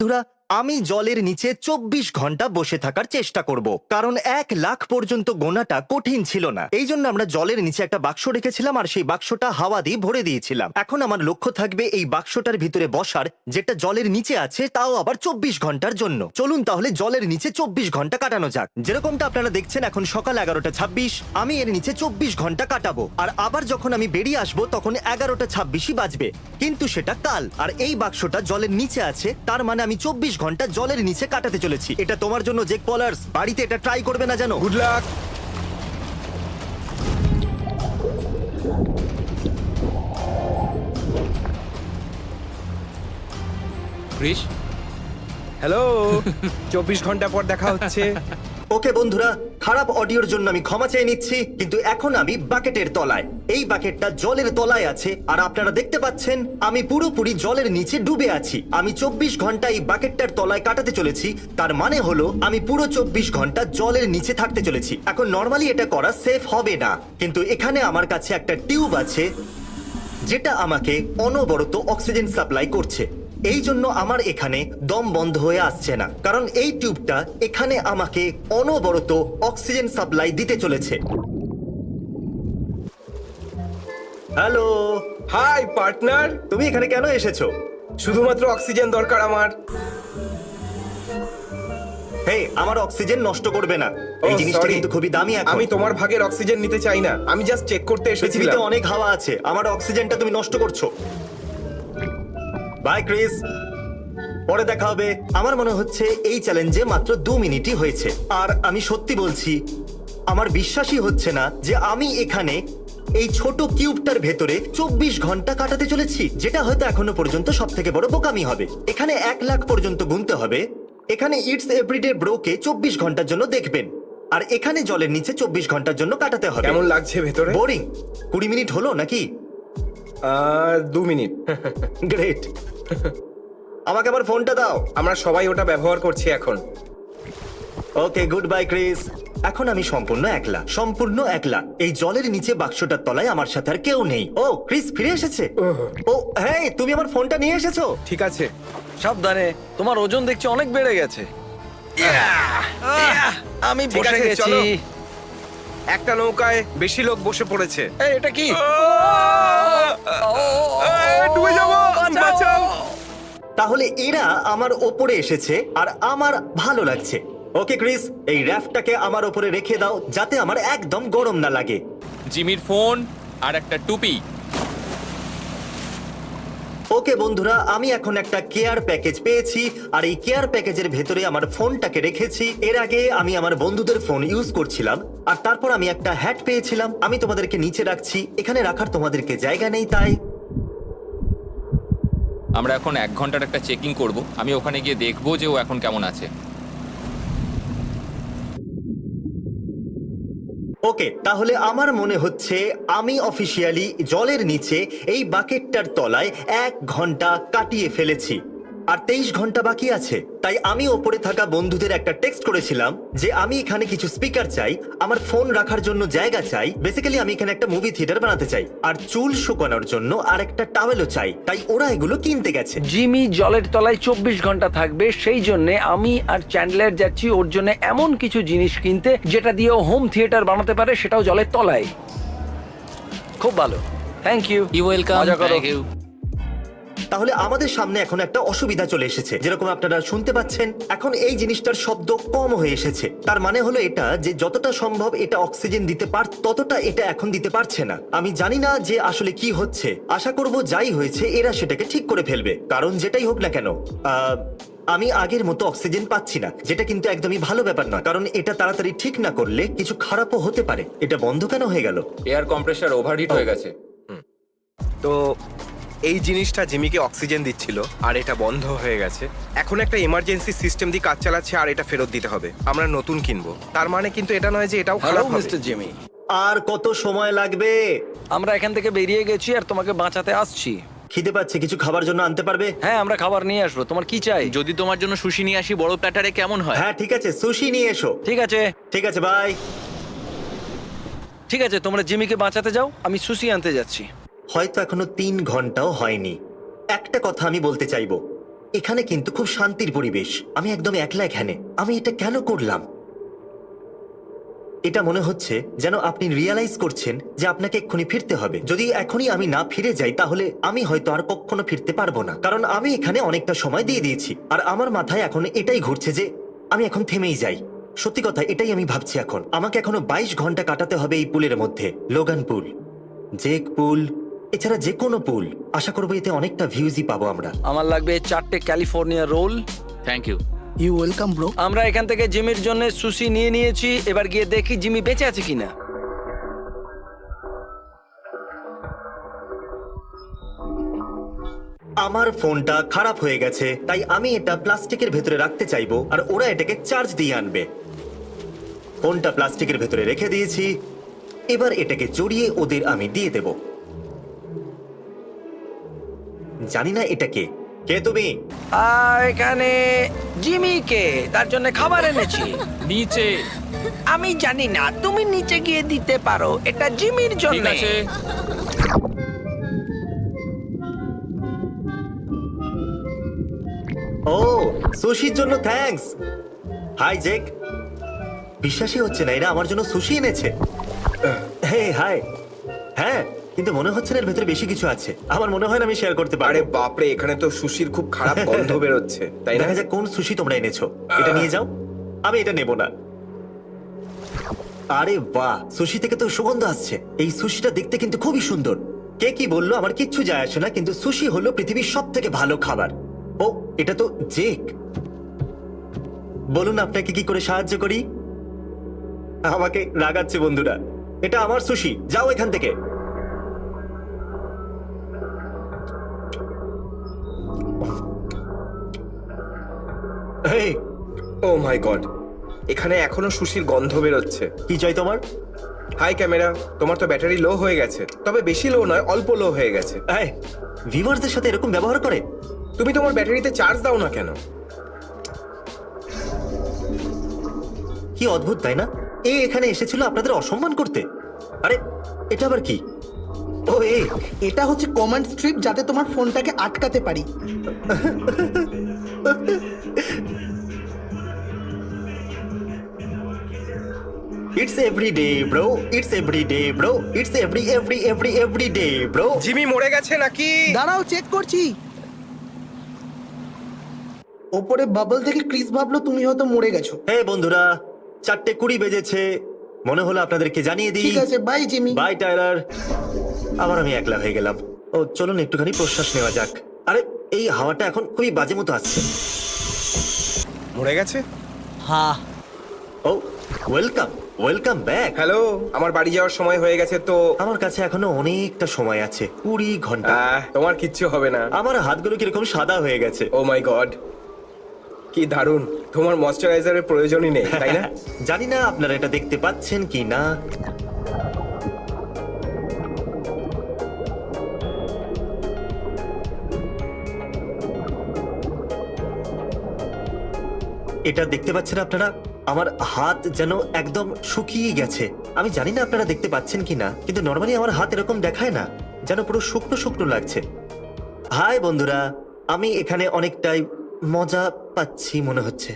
বন্ধুরা আমি জলের নিচে চব্বিশ ঘণ্টা বসে থাকার চেষ্টা করব, কারণ এক লাখ পর্যন্ত গোনাটা কঠিন ছিল না। এই জন্য আমরা জলের নিচে একটা বাক্স রেখেছিলাম আর সেই বাক্সটা হাওয়া দিয়ে ভরে দিয়েছিলাম। এখন আমার লক্ষ্য থাকবে এই বাক্সটার ভিতরে বসার, যেটা জলের নিচে আছে তাও আবার চব্বিশ ঘণ্টার জন্য। চলুন তাহলে জলের নিচে চব্বিশ ঘণ্টা কাটানো যাক। যেরকমটা আপনারা দেখছেন এখন সকাল এগারোটা ছাব্বিশ, আমি এর নিচে চব্বিশ ঘণ্টা কাটাবো। আর আবার যখন আমি বেরিয়ে আসব তখন এগারোটা ছাব্বিশই বাজবে। কিন্তু সেটা কাল, আর এই বাক্সটা জলের নিচে আছে, তার মানে আমি চব্বিশ ঘণ্টা জলের নিচে কাটাতে চলেছি। এটা তোমার জন্য জেক পলার্স বাড়িতে এটা ট্রাই করবে না জানো? গুড লাক হ্যালো চব্বিশ ঘণ্টা পর দেখা হচ্ছে। ওকে বন্ধুরা খারাপ অডিওর জন্য আমি ক্ষমা চেয়ে নিচ্ছি, কিন্তু এখন আমি বাকেটের তলায়। এই বাকেটটা জলের তলায় আছে, আর আপনারা দেখতে পাচ্ছেন, আমি পুরোপুরি জলের নিচে ডুবে আছি। আমি চব্বিশ ঘণ্টা এই বাকেটটার তলায় কাটাতে চলেছি, তার মানে হলো, আমি পুরো চব্বিশ ঘণ্টা জলের নিচে থাকতে চলেছি। এখন নর্মালি এটা করা সেফ হবে না। কিন্তু এখানে আমার কাছে একটা টিউব আছে, যেটা আমাকে অনবরত অক্সিজেন সাপ্লাই করছে। এই জন্য আমার এখানে দম বন্ধ হয়ে আসছে না কারণ এই টিউবটা এখানে আমাকে অনবরত অক্সিজেন সাপ্লাই দিতে চলেছে। হ্যালো। Hi partner. তুমি এখানে কেন এসেছ? শুধুমাত্র অক্সিজেন দরকার আমার। হে আমার অক্সিজেন নষ্ট করবে না। এই Oh, জিনিসটা sorry. কিন্তু খুবই দামি এখন। আমি তোমার ভাগের অক্সিজেন নিতে চাই না। আমি জাস্ট চেক করতে পৃথিবীতে এসেছিলাম। অনেক হাওয়া আছে। আমার অক্সিজেনটা তুমি নষ্ট করছ। বাই ক্রিস পরে দেখা হবে। আমার মনে হচ্ছে এই চ্যালেঞ্জে মাত্র দু মিনিটই হয়েছে। আর আমি সত্যি বলছি আমার বিশ্বাসই হচ্ছে না যে আমি এখানে এই ছোট কিউবটার ভেতরে চব্বিশ ঘণ্টা কাটাতে চলেছি যেটা হয়তো এখনও পর্যন্ত সব থেকে বড় বোকামি হবে। এখানে এক লাখ পর্যন্ত গুনতে হবে। এখানে ইটস এভরিডে ব্রোকে চব্বিশ ঘণ্টার জন্য দেখবেন। আর এখানে জলের নিচে চব্বিশ ঘণ্টার জন্য কাটাতে হবে। কেমন লাগছে ভেতরে? বোরিং কুড়ি মিনিট হলো নাকি? দু মিনিট। গ্রেট আমাকে আবার ফোনটা দাও। আমরা সবাই ওটা ব্যবহার করছি এখন। ওকে গুড বাই ক্রিস এখন আমি সম্পূর্ণ একলা সম্পূর্ণ একলা। এই জলের নিচে বাক্সটার তলায় আমার সাথে আর কেউ নেই। ও ক্রিস ফিরে এসেছে। ও হ্যাঁ তুমি আমার ফোনটা নিয়ে এসেছ? ঠিক আছে। সাবধানে তোমার ওজন দেখছি অনেক বেড়ে গেছে। আমি বসে গেছি। একটা নৌকায় বেশি লোক বসে পড়েছে। এই, এটা কি? ডুবে যাব বাঁচাও। তাহলে এরা আমার ওপরে এসেছে আর আমার ভালো লাগছে। ওকে ক্রিস এই র্যাফটাকে আমার ওপরে রেখে দাও যাতে আমার একদম গরম না লাগে। জিমির ফোন আর একটা টুপি। ওকে বন্ধুরা, আমি এখন একটা কেয়ার প্যাকেজ পেয়েছি, আর এই কেয়ার প্যাকেজের ভেতরে আমার ফোনটাকে রেখেছি। এর আগে আমি আমার বন্ধুদের ফোন ইউজ করছিলাম, আর তারপর আমি একটা হ্যাট পেয়েছিলাম। আমি তোমাদেরকে নিচে রাখছি, এখানে রাখার তোমাদেরকে জায়গা নেই, তাই। আমরা এখন এক ঘণ্টার একটা চেকিং করব, আমি ওখানে গিয়ে দেখব যে ও এখন কেমন আছে। ওকে, তাহলে আমার মনে হচ্ছে আমি অফিসিয়ালি জলের নিচে এই বাকেটটার তলায় এক ঘণ্টা কাটিয়ে ফেলেছি। আর তেইশ ঘণ্টা বাকি আছে। তাই আমি ওপরে থাকা বন্ধুদের একটা টেক্সট করেছিলাম যে আমি এখানে কিছু স্পিকার চাই আমার ফোন রাখার জন্য জায়গা চাই বেসিক্যালি আমি এখানে একটা মুভি থিয়েটার বানাতে চাই আর চুল শুকানোর জন্য আর একটা টাওয়েলও চাই তাই ওরা এগুলো কিনতে গেছে। জিমি জলের তলায় চব্বিশ ঘণ্টা থাকবে সেই জন্য আমি আর চ্যান্ডলার যাচ্ছি ওর জন্য এমন কিছু জিনিস কিনতে যেটা দিয়ে হোম থিয়েটার বানাতে পারে সেটাও জলের তলায়। খুব ভালো। Thank you you welcome thank you তাহলে আমাদের সামনে এখন একটা অসুবিধা চলে এসেছে। যেরকম আপনারা শুনতে পাচ্ছেন এখন এই জিনিসটার শব্দ কম হয়ে এসেছে। তার মানে হলো এটা যে যতটা সম্ভব এটা অক্সিজেন দিতে পার ততটা এটা এখন দিতে পারছে না। আমি জানি না যে আসলে কি হচ্ছে। আশা করব যাই হয়েছে এরা সেটাকে ঠিক করে ফেলবে। কারণ যেটাই হোক না কেন আহ, আমি আগের মতো অক্সিজেন পাচ্ছি না। যেটা কিন্তু একদমই ভালো ব্যাপার নয় কারণ এটা তাড়াতাড়ি ঠিক না করলে কিছু খারাপও হতে পারে। এটা বন্ধ কেন হয়ে গেল? এয়ার কম্প্রেসার ওভারহিট হয়ে গেছে। তো এই জিনিসটা জিমিকে অক্সিজেন দিচ্ছিল আর এটা বন্ধ হয়ে গেছে। এখন একটা ইমার্জেন্সি সিস্টেম দিয়ে কাজ চালাচ্ছে আর এটা ফেরত দিতে হবে। আমরা নতুন কিনবো। তার মানে কিন্তু এটা নয় যে এটাও হ্যালো খারাপ হবে। মিস্টার জিমি আর কত সময় লাগবে? আমরা এখান থেকে বেরিয়ে গেছি আর তোমাকে বাঁচাতে আসছি। খিদে পাচ্ছে কিছু খাবার জন্য আনতে পারবে? হ্যাঁ আমরা খাবার নিয়ে আসব। তোমার কি চাই? যদি তোমার জন্য সুশি নিয়ে আসি বড় প্যাটারে কেমন হয়? হ্যাঁ ঠিক আছে সুশি নিয়ে এসো। ঠিক আছে। ঠিক আছে বাই ঠিক আছে তোমরা জিমিকে বাঁচাতে যাও আমি সুশি আনতে যাচ্ছি। হয়তো এখনও তিন ঘন্টাও হয়নি। একটা কথা আমি বলতে চাইব। এখানে কিন্তু খুব শান্তির পরিবেশ। আমি একদম একলা এখানে। আমি এটা কেন করলাম? এটা মনে হচ্ছে যেন আপনি রিয়ালাইজ করছেন যে আপনাকে এক্ষুনি ফিরতে হবে। যদি এখনই আমি না ফিরে যাই, তাহলে আমি হয়তো আর কখনো ফিরতে পারব না। কারণ আমি এখানে অনেকটা সময় দিয়ে দিয়েছি। আর আমার মাথায় এখন এটাই ঘুরছে যে আমি এখন থেমেই যাই। সত্যি কথা, এটাই আমি ভাবছি এখন। আমাকে এখনও বাইশ ঘণ্টা কাটাতে হবে এই পুলের মধ্যে। Logan pool. Jake pool. এছাড়া যে কোনো পুল আশা করব এতে অনেকটা ভিউজই পাবো আমরা। আমার লাগবে চারটে California roll. Thank you you welcome bro আমরা এখান থেকে জিমির জন্য সুশি নিয়ে নিয়েছি এবার গিয়ে দেখি জিমি বেঁচে আছে কিনা। আমার ফোনটা খারাপ হয়ে গেছে তাই আমি এটা প্লাস্টিকের ভেতরে রাখতে চাইব আর ওরা এটাকে চার্জ দিয়ে আনবে। ফোনটা প্লাস্টিকের ভেতরে রেখে দিয়েছি এবার এটাকে জড়িয়ে ওদের আমি দিয়ে দেব। জানি না এটা কে। কে তুমি? আর এখানে জিমিকে তার জন্য খাবার এনেছি। নিচে। আমি জানি না তুমি নিচে গিয়ে দিতে পারো এটা জিমির ঠিক জন্য। আছে। ও সুশির জন্য থ্যাঙ্কস হাই জেক বিশ্বাসই হচ্ছে না এরা আমার জন্য সুশি এনেছে। হে হাই হ্যাঁ কিন্তু মনে হচ্ছে না এর ভেতরে বেশি কিছু আছে। আমার মনে হয় না আমি শেয়ার করতে আরে পারব বাপরে এখানে তো সুশির খুব খারাপ গন্ধ বেরোচ্ছে তাই না? দেখা যাক কোন সুশি তোমরা এনেছো। এটা নিয়ে যাও। আমি এটা নেব না। আরে বাহ সুশি থেকে তো সুগন্ধ আসছে। এই সুশিটা দেখতে কিন্তু খুবই সুন্দর। কে কি বলল আমার কিচ্ছু যায় আসে না কিন্তু সুশি হলো পৃথিবীর সব থেকে ভালো খাবার। ও এটা তো জেক। বলুন আপনাকে কি করে সাহায্য করি? আমাকে রাগাচ্ছে বন্ধুরা। এটা আমার সুশি। যাও এখান থেকে। এই, ও মাই গড। এখানে এখনও সুশির গন্ধ বেরোচ্ছে। কি চাই তোমার? হাই ক্যামেরা তোমার তো ব্যাটারি লো হয়ে গেছে। তবে বেশি লো নয় অল্প লো হয়ে গেছে। এই ভিভার্সদের সাথে এরকম ব্যবহার করে? তুমি তোমার ব্যাটারিতে চার্জ দাও না কেন? কি অদ্ভুত তাই না? এ এখানে এসেছিল আপনাদের অসম্মান করতে। আরে এটা আবার কি? ও এ এটা হচ্ছে কমান্ড স্ট্রিপ যাতে তোমার ফোনটাকে আটকাতে পারি। It's every day bro it's every day bro it's every every every every day bro Jimmy মরে গেছে নাকি? দাঁড়াও চেক করছি। ওপরে বাবল থেকে ক্রিস ভাবলো তুমি হয়তো মরে গেছো। হে বন্ধুরা চারটে কুড়ি বেজেছে। মনে হলো আপনাদেরকে জানিয়ে দিই। ঠিক আছে বাই জিমি। বাই টাইলার আবার আমি একলা হয়ে গেলাম। ও চলুন একটুখানি প্রশ্বাস নেওয়া যাক। এই হাওয়াটা এখন খুবই বাজে মতো আসছে। মরে গেছে? ও ওয়েলকাম ওয়েলকাম ব্যাক হ্যালো আমার বাড়ি যাওয়ার সময় হয়ে গেছে তো আমার কাছে এখনও অনেকটা সময় আছে কুড়ি ঘণ্টা। আহ, তোমার কিচ্ছু হবে না। আমার হাতগুলো কীরকম সাদা হয়ে গেছে। ও মাই গড কি দারুণ। তোমার ময়শ্চারাইজারের প্রয়োজনই নেই তাই না? জানি না আপনারা এটা দেখতে পাচ্ছেন কি না। এটা দেখতে পাচ্ছেন আপনারা? আমার হাত যেন একদম শুকিয়ে গেছে। আমি জানি না আপনারা দেখতে পাচ্ছেন কি না কিন্তু নর্মালি আমার হাত এরকম দেখায় না, যেন পুরো শুকনো শুকনো লাগছে। হাই বন্ধুরা, আমি এখানে অনেকটাই মজা পাচ্ছি মনে হচ্ছে।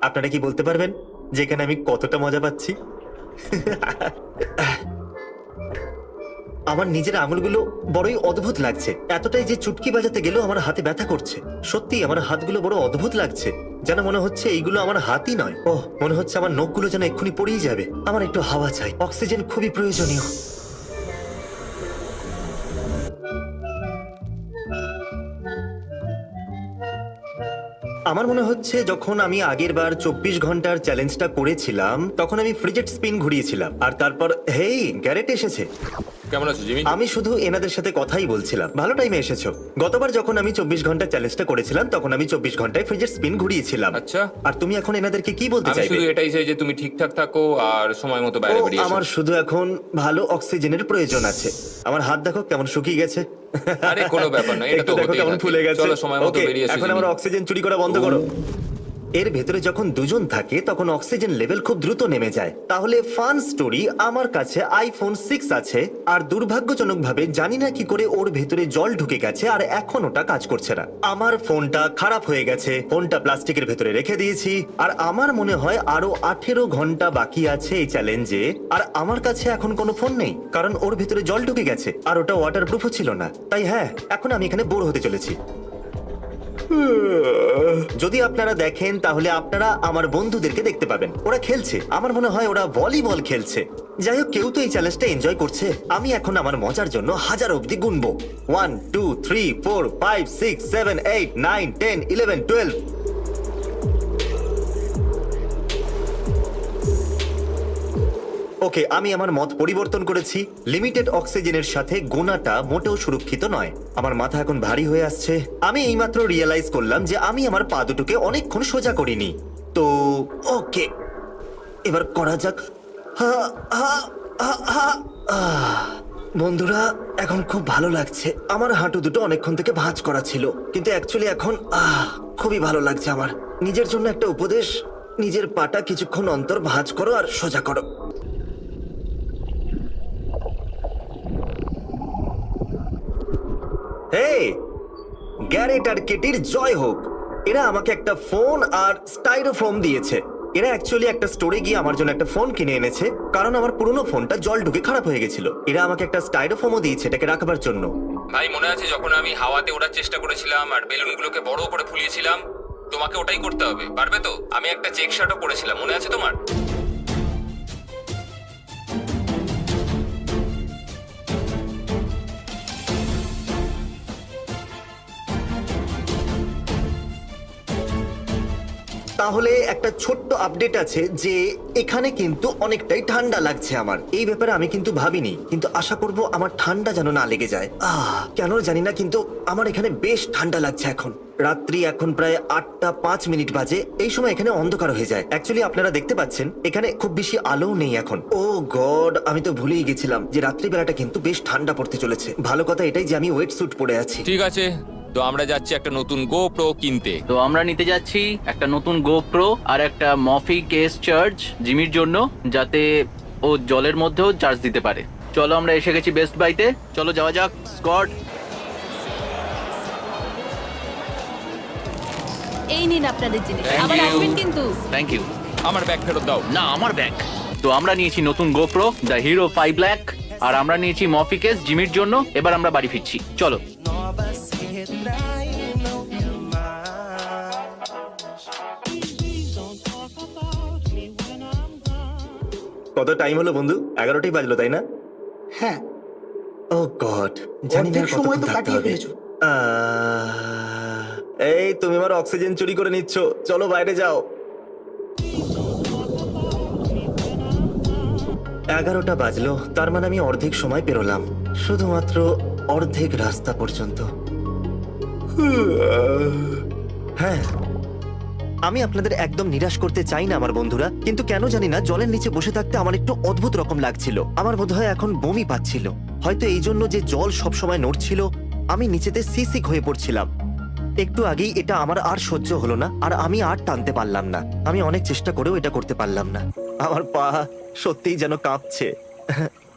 আপনারা কি বলতে পারবেন যে এখানে আমি কতটা মজা পাচ্ছি? আমার নিজের আঙুলগুলো বড়ই অদ্ভুত লাগছে। এতটাই যে চুটকি বাজাতে গেলেও আমার হাতে ব্যথা করছে। সত্যি, আমার হাতগুলো বড় অদ্ভুত লাগছে। যেন মনে হচ্ছে এইগুলো আমার হাতই নয়। ও মনে হচ্ছে আমার নখগুলো যেন এক্ষুনি পড়েই যাবে। আমার একটু হাওয়া চাই। অক্সিজেন খুবই প্রয়োজনীয়। আমার মনে হচ্ছে যখন আমি আগের বার চব্বিশ ঘণ্টার চ্যালেঞ্জটা করেছিলাম, তখন আমি ফ্রিজেট স্পিন ঘুরিয়েছিলাম। আর তারপর, হেই গ্যারেট এসেছে। কেমন আছো জিমি? আমি শুধু এনাদের সাথে কথাই বলছিলাম। ভালো টাইমে এসেছ। গতবার যখন আমি চব্বিশ ঘণ্টা চ্যালেঞ্জটা করেছিলাম তখন আমি চব্বিশ ঘন্টায় ফ্রিজের স্পিন ঘুরিয়েছিলাম। আচ্ছা। আর তুমি এখন এনাদেরকে কি বলতে আমি চাইবে? শুধু এটাই চাই যে তুমি ঠিকঠাক থাকো আর সময় মতো ও, বাইরে বেরিয়ে এসো। আমার শুধু এখন ভালো অক্সিজেনের প্রয়োজন আছে। আমার হাত দেখো কেমন শুকিয়ে গেছে। আরে, কোনো ব্যাপার নয়, এটা একটু তো দেখো হতেই কেমন থাকে। ফুলে গেছে। চলো, সময় মতো Okay, বেরিয়ে এসো, এখন জিমি। আমার অক্সিজেন চুরি করা বন্ধ করো। এর ভেতরে যখন দুজন থাকে, তখন অক্সিজেন লেভেল খুব দ্রুত নেমে যায়। তাহলে ফান স্টোরি আমার কাছে আইফোন সিক্স আছে, আর দুর্ভাগ্যজনকভাবে জানি না কি করে ওর ভেতরে জল ঢুকে গেছে আর এখন ওটা কাজ করছে না। আমার ফোনটা খারাপ হয়ে গেছে, ফোনটা প্লাস্টিকের ভেতরে রেখে দিয়েছি, আর আমার মনে হয় আরও আঠেরো ঘণ্টা বাকি আছে এই চ্যালেঞ্জে আর আমার কাছে এখন কোনো ফোন নেই, কারণ ওর ভেতরে জল ঢুকে গেছে, আর ওটা ওয়াটারপ্রুফও ছিল না। তাই হ্যাঁ এখন আমি এখানে বোর হতে চলেছি। যদি আপনারা দেখেন, তাহলে আপনারা আমার বন্ধুদেরকে দেখতে পাবেন। ওরা খেলছে। আমার মনে হয় ওরা ভলিবল খেলছে। যাই হোক, কেউ তো এই চ্যালেঞ্জটা এনজয় করছে। আমি এখন আমার মজার জন্য হাজার অবধি গুনবো। One two three four five six seven eight nine ten eleven twelve okay, আমি আমার মত পরিবর্তন করেছি। লিমিটেড অক্সিজেনের সাথে গোনাটা মোটেও সুরক্ষিত নয়। আমার মাথা এখন ভারী হয়ে আসছে। আমি এইমাত্র রিয়েলাইজ করলাম যে আমি আমার পা দুটোকে অনেকক্ষণ সোজা করিনি। তো, ওকে। এবার করা যাক। বন্ধুরা, এখন খুব ভালো লাগছে। আমার হাঁটু দুটো অনেকক্ষণ থেকে ভাঁজ করা ছিল। কিন্তু অ্যাকচুয়ালি এখন, আহ, খুবই ভালো লাগছে আমার। নিজের জন্য একটা উপদেশ, নিজের পাটা কিছুক্ষণ অন্তর ভাঁজ করো আর সোজা করো। হে গ্যারেট আর কেটির জয় হোক। এরা আমাকে একটা ফোন আর স্টাইরোফোম দিয়েছে। এরা অ্যাকচুয়ালি একটা স্টোরে গিয়ে আমার জন্য একটা ফোন কিনে এনেছে, কারণ আমার পুরনো ফোনটা জল ঢুকে খারাপ হয়ে গেছিল। এরা আমাকে একটা স্টাইরোফোমও দিয়েছে এটাকে রাখবার জন্য। ভাই, মনে আছে যখন আমি হাওয়াতে ওঠার চেষ্টা করেছিলাম আর বেলুনগুলোকে বড় করে ফুলিয়েছিলাম? তোমাকে ওটাই করতে হবে, পারবে তো? আমি একটা চেক শার্টও পরেছিলাম, মনে আছে তোমার? তাহলে একটা ছোট্ট আপডেট আছে যে এখানে কিন্তু অনেকটাই ঠান্ডা লাগছে আমার। এই ব্যাপারে আমি কিন্তু ভাবিনি, কিন্তু আশা করব আমার ঠান্ডা যেন না লেগে যায়। আহ, কেন জানি না, কিন্তু আমার এখানে বেশ ঠান্ডা লাগছে এখন। রাত্রি এখন প্রায় আটটা পাঁচ মিনিট বাজে, এই সময় এখানে অন্ধকার হয়ে যায়। অ্যাকচুয়ালি আপনারা দেখতে পাচ্ছেন, এখানে খুব বেশি আলো নেই এখন। ও গড, আমি তো ভুলেই গেছিলাম যে রাত্রিবেলাটা কিন্তু বেশ ঠান্ডা পড়তে চলেছে। ভালো কথা এটাই যে আমি ওয়েট স্যুট পরে আছি। ঠিক আছে তো আমরা যাচ্ছি একটা নতুন গো প্রো কিনতে। তো আমরা নিতে যাচ্ছি একটা নতুন গোপ্রো আর একটা মফি কেস চার্জ জিমির জন্য যাতে ও জলের মধ্যেও চার্জ দিতে পারে। চলো আমরা এসে গেছি বেস্ট বাইতে চলো যাওয়া যাক স্কট এই নিন আপনাদের জিনিস। Thank আবার you. আসবেন কিন্তু। থ্যাংক ইউ আমার ব্যাগ ফেরত দাও। না আমার ব্যাগ। তো আমরা নিয়েছি নতুন GoPro the Hero five black আর আমরা নিয়েছি মফি কেস জিমির জন্য এবার আমরা বাড়ি ফিরছি। চলো। কত টাইম হলো বন্ধু? এগারোটাই বাজলো তাই না? হ্যাঁ। ও গড জানি না সময় তো থাকতে কাটিয়ে হবে। ফেলেছো। আহ, এই তুমি আমার অক্সিজেন চুরি করে নিচ্ছ। চলো বাইরে যাও। এগারোটা বাজলো তার মানে আমি অর্ধেক সময় পেরোলাম। শুধুমাত্র অর্ধেক রাস্তা পর্যন্ত। হ্যাঁ আমি আপনাদের একদম নিরাশ করতে চাই না আমার বন্ধুরা, কিন্তু কেন জানি না জলের নিচে বসে থাকতে আমার একটু অদ্ভুত রকম লাগছিল। আমার বোধহয় এখন বমি পাচ্ছিল। হয়তো এই জন্য যে জল সব সময় নড়ছিল, আমি নিচেতে সিসিক হয়ে পড়ছিলাম। একটু আগেই এটা আমার আর সহ্য হলো না, আর আমি আর টানতে পারলাম না। আমি অনেক চেষ্টা করেও এটা করতে পারলাম না। আমার পা সত্যিই যেন কাঁপছে।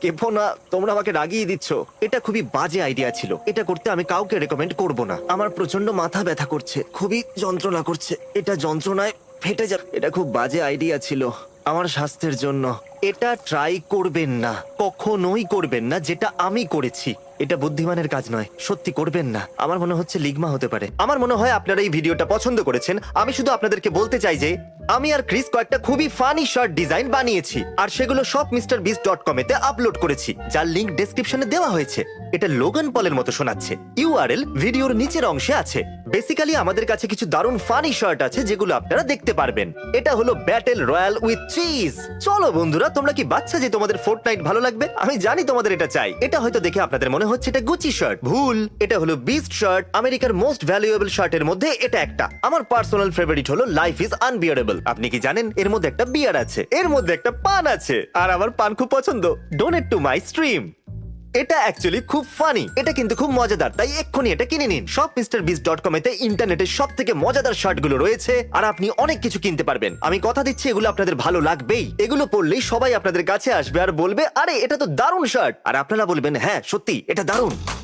কেপো না, তোমরা আমাকে রাগিয়ে দিচ্ছ। এটা খুবই বাজে আইডিয়া ছিল। এটা করতে আমি কাউকে রেকমেন্ড করব না। আমার প্রচণ্ড মাথা ব্যথা করছে, খুবই যন্ত্রণা করছে। এটা যন্ত্রণায় ফেটে যাবে এটা খুব বাজে আইডিয়া ছিল। আমার স্বাস্থ্যের জন্য। এটা ট্রাই করবেন না। কখনোই করবেন না, যেটা আমি করেছি। এটা বুদ্ধিমানের কাজ নয়, সত্যি করবেন না। আমার মনে হচ্ছে লিগমা হতে পারে। আমার মনে হয় আপনারা এই ভিডিওটা পছন্দ করেছেন। আমি শুধু আপনাদেরকে বলতে চাই যে, আমি আর ক্রিস কয়েকটা খুবই ফানি শার্ট ডিজাইন বানিয়েছি। আর সেগুলো সব মিস্টার বিস ডট কম এতে আপলোড করেছি, যার লিঙ্ক ডেসক্রিপশনে দেওয়া হয়েছে। এটা লোগান পলের মতো শোনাচ্ছে। ইউআরএল ভিডিওর নিচের অংশে আছে। বেসিক্যালি আমাদের কাছে কিছু দারুণ ফানি শার্ট আছে যেগুলো আপনারা দেখতে পারবেন। এটা হলো ব্যাটেল রয়্যাল উইথ চিজ চলো বন্ধুরা, তোমরা কি বাচ্চা যে তোমাদের ফোর্ট নাইট ভালো লাগবে? আমি জানি তোমাদের এটা চাই। এটা হয়তো দেখে আপনাদের মনে হচ্ছে এটা গুচি শার্ট ভুল, এটা হলো বিস্ট শার্ট আমেরিকার মোস্ট ভ্যালুয়েবল শার্টের মধ্যে এটা একটা। আমার পার্সোনাল ফেভারিট হলো লাইফ ইজ আনবিয়ারেবল আপনি কি জানেন, এর মধ্যে একটা বিয়ার আছে। এর মধ্যে একটা পান আছে। আর আমার পান খুব পছন্দ। ডোনেট টু মাই স্ট্রিম এটা অ্যাকচুয়ালি খুব ফানি এটা কিন্তু খুব মজাদার, তাই এক্ষুনি এটা কিনে নিন। সব মিস্টার বিস ডট কম এতে ইন্টারনেটের সব থেকে মজাদার শার্টগুলো রয়েছে, আর আপনি অনেক কিছু কিনতে পারবেন। আমি কথা দিচ্ছি, এগুলো আপনাদের ভালো লাগবেই। এগুলো পরলেই সবাই আপনাদের কাছে আসবে আর বলবে, আরে, এটা তো দারুণ শার্ট। আর আপনারা বলবেন হ্যাঁ সত্যি, এটা দারুণ।